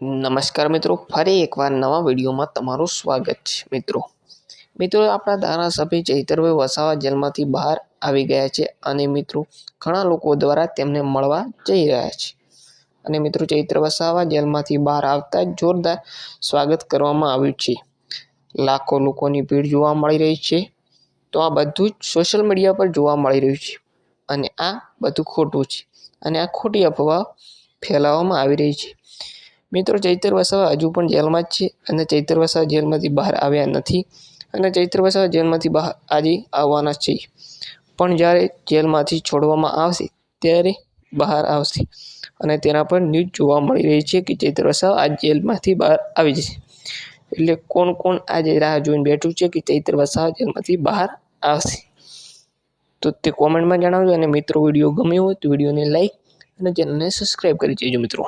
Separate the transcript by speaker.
Speaker 1: નમસ્કાર મિત્રો, ફરી એકવાર નવા વિડીયોમાં તમારું સ્વાગત છે મિત્રો. મિત્રો, આપણા ધારાસભ્ય ચૈતરભાઈ વસાવા જેલમાંથી બહાર આવી ગયા છે અને મિત્રો, ઘણા લોકો દ્વારા તેમને મળવા જઈ રહ્યા છે. અને મિત્રો, ચૈત્ર વસાવા જેલમાંથી બહાર આવતા જોરદાર સ્વાગત કરવામાં આવ્યું છે. લાખો લોકોની ભીડ જોવા મળી રહી છે. તો આ બધું જ સોશિયલ મીડિયા પર જોવા મળી રહ્યું છે. અને આ બધું ખોટું છે. અને આ ખોટી અફવા ફેલાવવામાં આવી રહી છે. મિત્રો, ચૈતર વસાવા હજુ પણ જેલમાં જ છે અને ચૈતર વસાવા જેલમાંથી બહાર આવ્યા નથી અને ચૈત્ર વસાવા જેલમાંથી બહાર આજે આવવાના છે. પણ જ્યારે જેલમાંથી છોડવામાં આવશે ત્યારે બહાર આવશે અને તેના પર ન્યૂઝ જોવા મળી રહી છે કે ચૈત્ર વસાવા આ જેલમાંથી બહાર આવી જશે. એટલે કોણ કોણ આજે રાહ જોઈને બેઠું છે કે ચૈતર વસાવા જેલમાંથી બહાર આવશે? તો તે કોમેન્ટમાં જણાવજો અને મિત્રો, વીડિયો ગમ્યો હોય તો વિડીયોને લાઈક અને ચેનલને સબસ્ક્રાઈબ કરી દેજો મિત્રો.